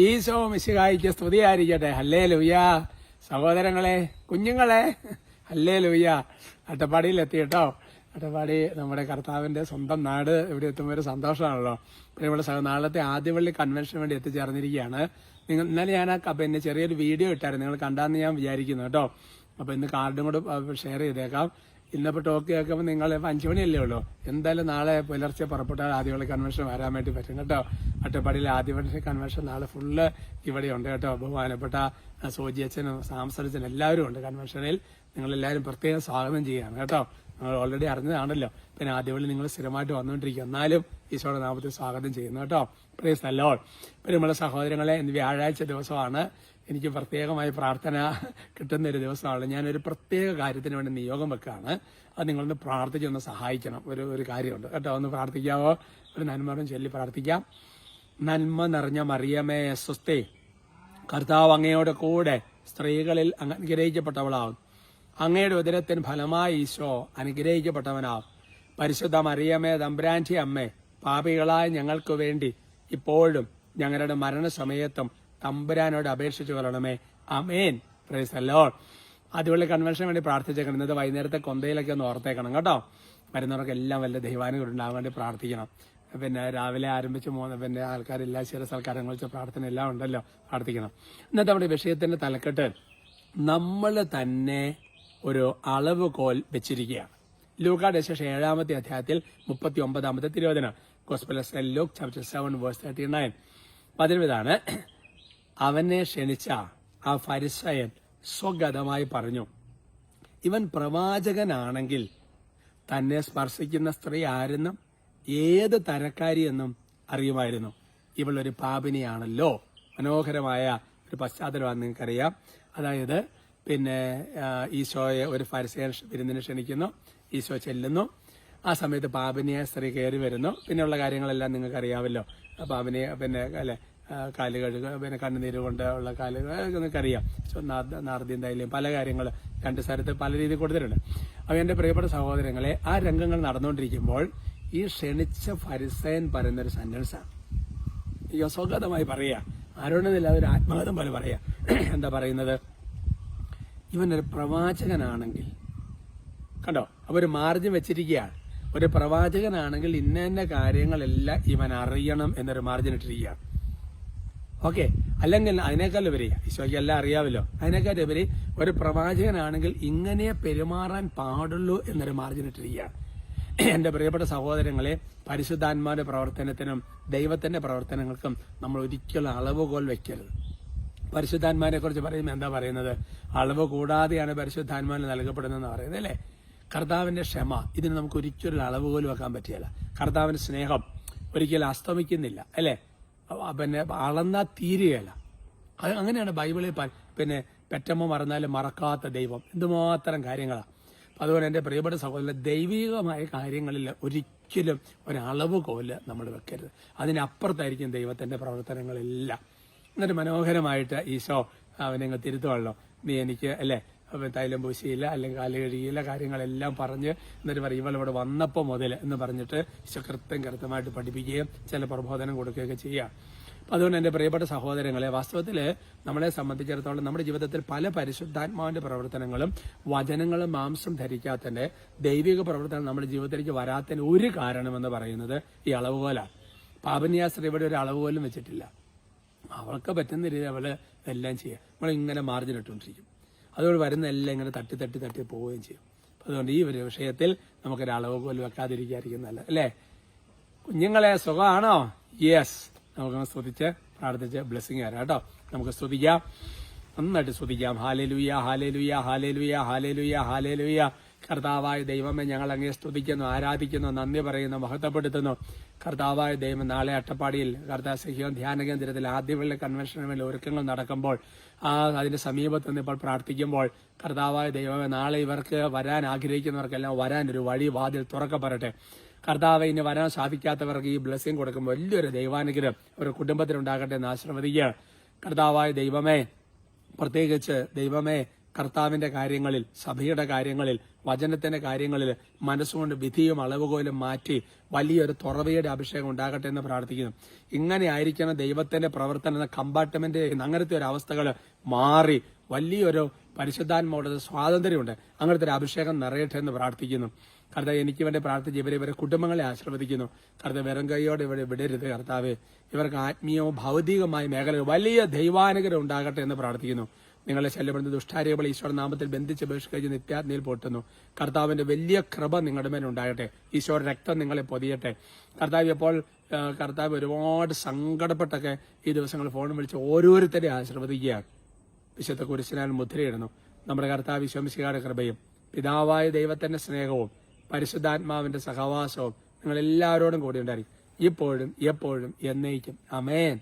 ഈശോ മിശിഹായിക്ക് സ്തുതിയായിരിക്കട്ടെ. ഹല്ലേ ലുയ്യ സഹോദരങ്ങളെ കുഞ്ഞുങ്ങളെ. ഹല്ലേ ലുയ്യ അട്ടപ്പാടിയിൽ എത്തി കേട്ടോ അട്ടപ്പാടി നമ്മുടെ കർത്താവിന്റെ സ്വന്തം നാട് ഇവിടെ എത്തുമ്പോൾ ഒരു സന്തോഷമാണല്ലോ. പിന്നെ ഇവിടെ നാളത്തെ ആദ്യവള്ളി കൺവെൻഷന് വേണ്ടി എത്തിച്ചേർന്നിരിക്കുകയാണ്. നിങ്ങൾ ഇന്നലെ ഞാൻ ആ പിന്നെ ചെറിയൊരു വീഡിയോ ഇട്ടായിരുന്നു. നിങ്ങൾ കണ്ടാന്ന് ഞാൻ വിചാരിക്കുന്നു കേട്ടോ. അപ്പൊ ഇന്ന് കാർഡും കൂടെ ഷെയർ ചെയ്തേക്കാം. ഇന്നിപ്പോ ടോക്ക് കേൾക്കുമ്പോൾ നിങ്ങൾ അഞ്ചു മണിയല്ലേ ഉള്ളൂ. എന്തായാലും നാളെ പുലർച്ചെ പുറപ്പെട്ടാൽ ആദ്യവള്ളി കൺവെൻഷൻ വരാൻ വേണ്ടി പറ്റും കേട്ടോ. അട്ടപ്പാടിയിലെ ആദ്യവള്ളി കൺവെൻഷൻ നാളെ ഫുള്ള് ഇവിടെ ഉണ്ട് കേട്ടോ. ബഹുമാനപ്പെട്ട സോജി അച്ഛനും സാംസറിച്ചനും എല്ലാവരും ഉണ്ട് കൺവെൻഷനിൽ നിങ്ങൾ എല്ലാവരും പ്രത്യേകം സ്വാഗതം ചെയ്യുകയാണ് കേട്ടോ. ഓൾറെഡി അറിഞ്ഞതാണല്ലോ. പിന്നെ ആദ്യവള്ളി നിങ്ങൾ സ്ഥിരമായിട്ട് വന്നുകൊണ്ടിരിക്കും എന്നാലും ഈശോയുടെ നാമത്തിൽ സ്വാഗതം ചെയ്യുന്നു കേട്ടോ. പ്രേസ് നല്ലോൾ പിന്നെ നമ്മളെ സഹോദരങ്ങളെ ഇന്ന് വ്യാഴാഴ്ച ദിവസമാണ്. എനിക്ക് പ്രത്യേകമായ പ്രാർത്ഥന കിട്ടുന്ന ഒരു ദിവസമാണ്. ഞാനൊരു പ്രത്യേക കാര്യത്തിന് വേണ്ടി നിയോഗം വെക്കുകയാണ്. അത് നിങ്ങളൊന്ന് പ്രാർത്ഥിച്ചൊന്ന് സഹായിക്കണം. ഒരു ഒരു കാര്യമുണ്ട്. കേട്ടോ ഒന്ന് പ്രാർത്ഥിക്കാവോ? ഒരു നന്മറും ചൊല്ലി പ്രാർത്ഥിക്കാം. നന്മ നിറഞ്ഞ മറിയമേ സ്വസ്തേ. കർത്താവ് അങ്ങയോടെ കൂടെ സ്ത്രീകളിൽ അങ്ങ് അനുഗ്രഹിക്കപ്പെട്ടവളാവും അങ്ങയുടെ ഉദരത്തിന് ഫലമായി ഈശോ അനുഗ്രഹിക്കപ്പെട്ടവനാവും പരിശുദ്ധ മറിയമ്മേ തമ്പ്രാന്റി അമ്മേ പാപികളായ ഞങ്ങൾക്ക് വേണ്ടി ഇപ്പോഴും ഞങ്ങളുടെ മരണസമയത്തും തമ്പുരാനോട് അപേക്ഷിച്ചു കൊള്ളണമേ. അമേൻ പ്രേസല്ലോ അതുപോലെ കൺവെൻഷൻ വേണ്ടി പ്രാർത്ഥിച്ചേക്കണം. ഇന്നത്തെ വൈകുന്നേരത്തെ കൊന്തയിലൊക്കെ ഒന്ന് ഓർത്തേക്കണം കേട്ടോ. വരുന്നവർക്ക് എല്ലാം വല്ല ദൈവാനുകൾ ഉണ്ടാകാൻ വേണ്ടി പ്രാർത്ഥിക്കണം. പിന്നെ രാവിലെ ആരംഭിച്ച് മൂന്ന് പിന്നെ ആൾക്കാരെല്ലാ ചില സൽക്കാരങ്ങൾ വെച്ച പ്രാർത്ഥന എല്ലാം ഉണ്ടല്ലോ. പ്രാർത്ഥിക്കണം. ഇന്നത്തെ നമ്മുടെ വിഷയത്തിന്റെ തലക്കെട്ട് നമ്മൾ തന്നെ ഒരു അളവ് കോൽ വെച്ചിരിക്കുകയാണ്. ലൂക്കാട് ശേഷം ഏഴാമത്തെ അധ്യായത്തിൽ മുപ്പത്തി ഒമ്പതാമത്തെ തിരുവോധന gospels Luke chapter seven verse thirty nine പതിനൊന്നിതാണ് അവനെ ക്ഷണിച്ച ആ ഫരിസയൻ സ്വഗതമായി പറഞ്ഞു ഇവൻ പ്രവാചകനാണെങ്കിൽ തന്നെ സ്പർശിക്കുന്ന സ്ത്രീ ആരെന്നും ഏത് തരക്കാരിയെന്നും അറിയുമായിരുന്നു. ഇവളൊരു പാപിനിയാണല്ലോ. മനോഹരമായ ഒരു പശ്ചാത്തലമാണ് നിങ്ങൾക്കറിയാം. അതായത് പിന്നെ ഈശോയെ ഒരു ഫരിസയൻ വിരുന്നിന് ക്ഷണിക്കുന്നു. ഈശോ ചെല്ലുന്നു. ആ സമയത്ത് പാപനിയെ സ്ത്രീ കയറി വരുന്നു. പിന്നെയുള്ള കാര്യങ്ങളെല്ലാം നിങ്ങൾക്ക് അറിയാമല്ലോ പാപനി പിന്നെ അല്ലെ കാൽ കഴുകുക പിന്നെ കണ്ണുനീര് കൊണ്ട് ഉള്ള കാൽ നിങ്ങൾക്കറിയാം. നാർദ്യം തൈലം പല കാര്യങ്ങൾ രണ്ട് സ്ഥലത്ത് പല രീതിയിൽ കൊടുത്തിട്ടുണ്ട്. അപ്പം എന്റെ പ്രിയപ്പെട്ട സഹോദരങ്ങളെ ആ രംഗങ്ങൾ നടന്നുകൊണ്ടിരിക്കുമ്പോൾ ഈ ക്ഷണിച്ച ഫരിസയൻ പറയുന്നൊരു സെന്റൻസാണ് ഈ പറയുക. പറയാ ആരോടെന്നില്ല ഒരു ആത്മഗതം പോലെ പറയാ എന്താ പറയുന്നത്? ഇവനൊരു പ്രവാചകനാണെങ്കിൽ. കണ്ടോ? അവർ മാർജിൻ വെച്ചിരിക്കുകയാണ് ഒരു പ്രവാചകനാണെങ്കിൽ ഇന്ന ഇന്ന കാര്യങ്ങളെല്ലാം ഇവൻ അറിയണം എന്നൊരു മാർജിൻ ഇട്ടിരിക്കുകയാണ് ഓക്കെ? അല്ലെങ്കിൽ അതിനേക്കാൾ ഉപരി ഈശോയ്ക്ക് എല്ലാം അറിയാമല്ലോ. അതിനേക്കാൾ ഉപരി ഒരു പ്രവാചകനാണെങ്കിൽ ഇങ്ങനെ പെരുമാറാൻ പാടുള്ളൂ എന്നൊരു മാർജിൻ ഇട്ടിരിക്കുകയാണ് എന്റെ പ്രിയപ്പെട്ട സഹോദരങ്ങളെ പരിശുദ്ധാത്മാവിന്റെ പ്രവർത്തനത്തിനും ദൈവത്തിന്റെ പ്രവർത്തനങ്ങൾക്കും നമ്മൾ ഒരിക്കലും അളവുകോൽ വെക്കരുത്. പരിശുദ്ധാത്മാവിനെ കുറിച്ച് പറയുമ്പോൾ എന്താ പറയുന്നത്? അളവ് കൂടാതെയാണ് പരിശുദ്ധാത്മാവിന് നൽകപ്പെടുന്നതെന്ന് പറയുന്നത് അല്ലേ? കർത്താവിന്റെ ക്ഷമ ഇതിന് നമുക്ക് ഒരിക്കലും അളവ് പോലും വെക്കാൻ പറ്റിയല്ല കർത്താവിന്റെ സ്നേഹം ഒരിക്കലും അസ്തമിക്കുന്നില്ല അല്ലേ? പിന്നെ അളന്നാ തീരുകയല്ല. അങ്ങനെയാണ് ബൈബിളിൽ പിന്നെ പെറ്റമ്മ മറന്നാലും മറക്കാത്ത ദൈവം. എന്തുമാത്രം കാര്യങ്ങളാണ് അതുപോലെ എന്റെ പ്രിയപ്പെട്ട സഹോദരൻ ദൈവികമായ കാര്യങ്ങളിൽ ഒരിക്കലും ഒരളവ് കോൽ നമ്മൾ വെക്കരുത്. അതിനപ്പുറത്തായിരിക്കും ദൈവത്തിന്റെ പ്രവർത്തനങ്ങളെല്ലാം. എന്നിട്ട് മനോഹരമായിട്ട് ഈശോ അവനങ്ങ് തിരുത്തുവല്ലോ. നീ എനിക്ക് അല്ലേ തൈലം പൂശിയില്ല അല്ലെങ്കിൽ കാൽ കഴുകിയില്ല കാര്യങ്ങളെല്ലാം പറഞ്ഞ് എന്നിട്ട് പറയും ഇവൾ ഇവിടെ വന്നപ്പോൾ മുതൽ എന്ന് പറഞ്ഞിട്ട് കൃത്യം കൃത്യമായിട്ട് പഠിപ്പിക്കുകയും ചില പ്രബോധനം കൊടുക്കുകയൊക്കെ ചെയ്യുക. അപ്പൊ അതുകൊണ്ട് എന്റെ പ്രിയപ്പെട്ട സഹോദരങ്ങളെ വാസ്തവത്തിൽ നമ്മളെ സംബന്ധിച്ചിടത്തോളം നമ്മുടെ ജീവിതത്തിൽ പല പരിശുദ്ധാത്മാവിന്റെ പ്രവർത്തനങ്ങളും വചനങ്ങളും മാംസം ധരിക്കാത്തതിന്റെ ദൈവിക പ്രവർത്തനം നമ്മുടെ ജീവിതത്തിലേക്ക് വരാത്തതിന് ഒരു കാരണമെന്ന് പറയുന്നത് ഈ അളവുകോലാണ്. പാപന്യാസ്ത്രീ ഇവിടെ ഒരു അളവുകോലും വെച്ചിട്ടില്ല. അവൾക്ക് പറ്റുന്ന രീതിയിൽ അവളെ എല്ലാം ചെയ്യുക നമ്മൾ ഇങ്ങനെ മാർജിൻ ഇട്ടുകൊണ്ടിരിക്കും. അതുകൊണ്ട് വരുന്ന എല്ലാം ഇങ്ങനെ തട്ടി തട്ടി തട്ടി പോവുകയും ചെയ്യും. അതുകൊണ്ട് ഈ ഒരു വിഷയത്തിൽ നമുക്കൊരളവ് പോലും വെക്കാതിരിക്കാതിരിക്കും നല്ലത്. അല്ലേ? കുഞ്ഞുങ്ങളെ സുഖമാണോ? യെസ് നമുക്കൊന്ന് സ്തുതിച്ച് പ്രാർത്ഥിച്ച് ബ്ലെസ്സിങ് തരാം കേട്ടോ. നമുക്ക് സ്തുതിക്കാം. നന്നായിട്ട് സ്തുതിക്കാം. Hallelujah hallelujah hallelujah hallelujah hallelujah കർത്താവായ ദൈവമേ ഞങ്ങൾ അങ്ങേ സ്തുതിക്കുന്നു ആരാധിക്കുന്നു നന്ദി പറയുന്നു മഹത്വപ്പെടുത്തുന്നു. കർത്താവായ ദൈവം നാളെ അട്ടപ്പാടിയിൽ കർത്താ സഹിയോൻ ധ്യാന കേന്ദ്രത്തിൽ ആദ്യമുള്ള കൺവെൻഷന് വേണ്ടി ഒരുക്കങ്ങൾ നടക്കുമ്പോൾ ആ അതിന്റെ സമീപത്ത് നിന്ന് ഇപ്പോൾ പ്രാർത്ഥിക്കുമ്പോൾ കർത്താവായ ദൈവമേ നാളെ ഇവർക്ക് വരാൻ ആഗ്രഹിക്കുന്നവർക്കെല്ലാം വരാൻ ഒരു വഴി വാതിൽ തുറക്കപ്പെടട്ടെ. കർത്താവ് ഇനി വരാൻ സാധിക്കാത്തവർക്ക് ഈ ബ്ലെസ്സിങ് കൊടുക്കുമ്പോൾ വലിയൊരു ദൈവാനുഗ്രഹം ഒരു കുടുംബത്തിനുണ്ടാകട്ടെ എന്ന് ആശ്രവദിക്കുക കർത്താവായ ദൈവമേ പ്രത്യേകിച്ച് ദൈവമേ കർത്താവിന്റെ കാര്യങ്ങളിൽ സഭയുടെ കാര്യങ്ങളിൽ വചനത്തിന്റെ കാര്യങ്ങളിൽ മനസ്സുകൊണ്ട് വിധിയും അളവുകോലും മാറ്റി വലിയൊരു തുറവയുടെ അഭിഷേകം ഉണ്ടാകട്ടെ എന്ന് പ്രാർത്ഥിക്കുന്നു. ഇങ്ങനെ ആയിരിക്കണം ദൈവത്തിന്റെ പ്രവർത്തനം എന്ന കമ്പാർട്ട്മെന്റ് അങ്ങനത്തെ ഒരു അവസ്ഥകൾ മാറി വലിയൊരു പരിശുദ്ധാത്മാവുടെ സ്വാതന്ത്ര്യമുണ്ട്. അങ്ങനത്തെ ഒരു അഭിഷേകം നിറയട്ടെ എന്ന് പ്രാർത്ഥിക്കുന്നു. കർത്താവ് എനിക്ക് വേണ്ടി പ്രാർത്ഥിച്ച് ഇവരെ ഇവരെ കുടുംബങ്ങളെ ആശീർവദിക്കുന്നു. കർത്താവ് വെറും കൈയോടെ ഇവിടെ വിടരുത് കർത്താവ്. ഇവർക്ക് ആത്മീയവും ഭൗതികമായ മേഖല വലിയ ദൈവാനുഗ്രഹം ഉണ്ടാകട്ടെ എന്ന് പ്രാർത്ഥിക്കുന്നു. നിങ്ങളെ ശല്യപ്പെടുന്ന ദുഷ്ടാരികൾ ഈശ്വര നാമത്തിൽ ബന്ധിച്ച് ബഹിഷ്കരിച്ച് നിത്യാജ്ഞയിൽ പൊട്ടുന്നു. കർത്താവിന്റെ വലിയ കൃപ നിങ്ങളുടെ മേൽ ഉണ്ടാകട്ടെ. ഈശ്വര രക്തം നിങ്ങളെ പൊതിയട്ടെ. കർത്താവ് ഇപ്പോൾ കർത്താവ് ഒരുപാട് സങ്കടപ്പെട്ടൊക്കെ ഈ ദിവസങ്ങൾ ഫോൺ വിളിച്ച് ഓരോരുത്തരെ ആശീർവദിക്കുകയാണ്. വിശുദ്ധ കുരിശിനാൽ മുദ്രയിടുന്നു. നമ്മുടെ കർത്താവ് വിശ്വംശികാരുടെ കൃപയും പിതാവായ ദൈവത്തിന്റെ സ്നേഹവും പരിശുദ്ധാത്മാവിന്റെ സഹവാസവും നിങ്ങൾ എല്ലാവരോടും കൂടി ഉണ്ടായിരിക്കും ഇപ്പോഴും എപ്പോഴും എന്നേക്കും. അമേൻ